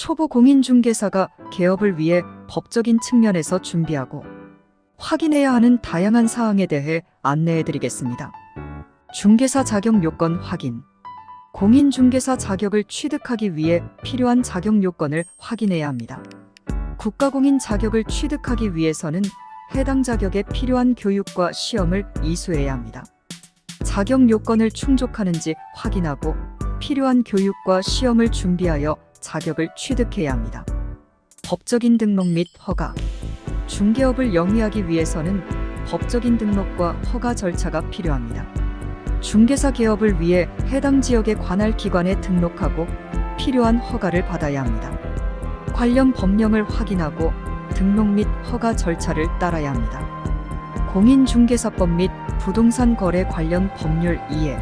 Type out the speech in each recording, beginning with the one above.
초보 공인중개사가 개업을 위해 법적인 측면에서 준비하고 확인해야 하는 다양한 사항에 대해 안내해 드리겠습니다. 중개사 자격 요건 확인. 공인중개사 자격을 취득하기 위해 필요한 자격 요건을 확인해야 합니다. 국가공인 자격을 취득하기 위해서는 해당 자격에 필요한 교육과 시험을 이수해야 합니다. 자격 요건을 충족하는지 확인하고 필요한 교육과 시험을 준비하여 자격을 취득해야 합니다. 법적인 등록 및 허가. 중개업을 영위하기 위해서는 법적인 등록과 허가 절차가 필요합니다. 중개사 개업을 위해 해당 지역의 관할 기관에 등록하고 필요한 허가를 받아야 합니다. 관련 법령을 확인하고 등록 및 허가 절차를 따라야 합니다. 공인중개사법 및 부동산 거래 관련 법률 이해.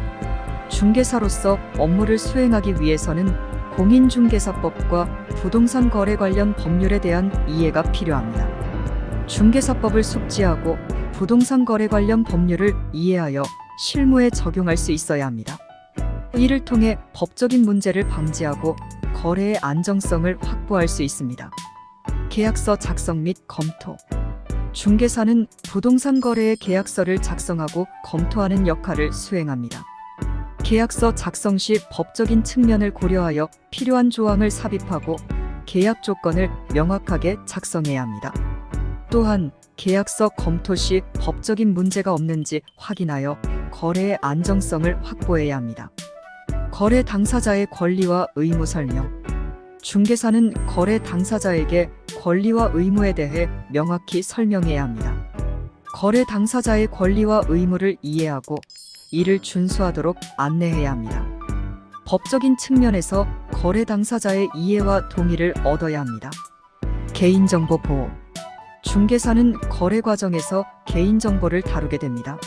중개사로서 업무를 수행하기 위해서는 공인중개사법과 부동산 거래 관련 법률에 대한 이해가 필요합니다. 중개사법을 숙지하고 부동산 거래 관련 법률을 이해하여 실무에 적용할 수 있어야 합니다. 이를 통해 법적인 문제를 방지하고 거래의 안정성을 확보할 수 있습니다. 계약서 작성 및 검토. 중개사는 부동산 거래의 계약서를 작성하고 검토하는 역할을 수행합니다. 계약서 작성 시 법적인 측면을 고려하여 필요한 조항을 삽입하고 계약 조건을 명확하게 작성해야 합니다. 또한 계약서 검토 시 법적인 문제가 없는지 확인하여 거래의 안정성을 확보해야 합니다. 거래 당사자의 권리와 의무 설명. 중개사는 거래 당사자에게 권리와 의무에 대해 명확히 설명해야 합니다. 거래 당사자의 권리와 의무를 이해하고 이를 준수하도록 안내해야 합니다. 법적인 측면에서 거래 당사자의 이해와 동의를 얻어야 합니다. 개인정보 보호. 중개사는 거래 과정에서 개인정보를 다루게 됩니다.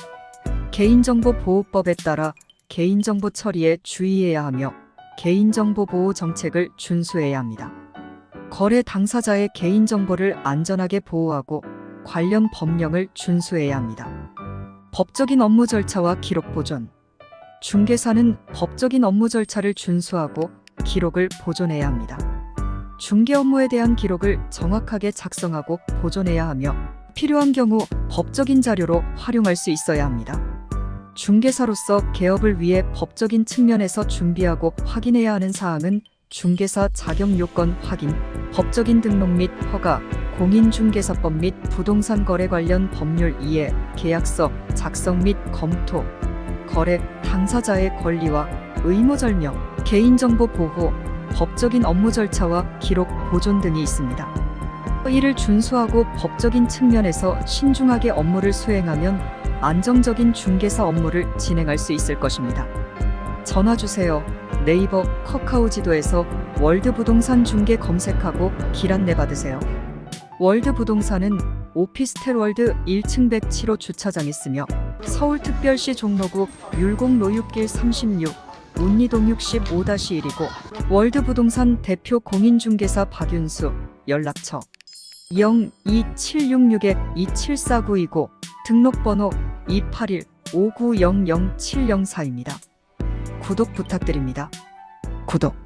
개인정보 보호법에 따라 개인정보 처리에 주의해야 하며 개인정보 보호 정책을 준수해야 합니다. 거래 당사자의 개인정보를 안전하게 보호하고 관련 법령을 준수해야 합니다. 법적인 업무 절차와 기록 보존. 중개사는 법적인 업무 절차를 준수하고 기록을 보존해야 합니다. 중개 업무에 대한 기록을 정확하게 작성하고 보존해야 하며 필요한 경우 법적인 자료로 활용할 수 있어야 합니다. 중개사로서 개업을 위해 법적인 측면에서 준비하고 확인해야 하는 사항은 중개사 자격 요건 확인, 법적인 등록 및 허가, 공인중개사법 및 부동산 거래 관련 법률 이해, 계약서 작성 및 검토, 거래 당사자의 권리와 의무 설명, 개인정보 보호, 법적인 업무 절차와 기록 보존 등이 있습니다. 이를 준수하고 법적인 측면에서 신중하게 업무를 수행하면 안정적인 중개사 업무를 진행할 수 있을 것입니다. 전화 주세요. 네이버, 카카오 지도에서 월드 부동산 중개 검색하고 길 안내 받으세요. 월드 부동산은 오피스텔 월드 1층 107호 주차장 있으며 서울특별시 종로구 율곡 노육길 36, 운리동 65-1이고 월드 부동산 대표 공인중개사 박윤수 연락처 02766-27492고 등록번호 281-5900-704입니다. 구독 부탁드립니다. 구독.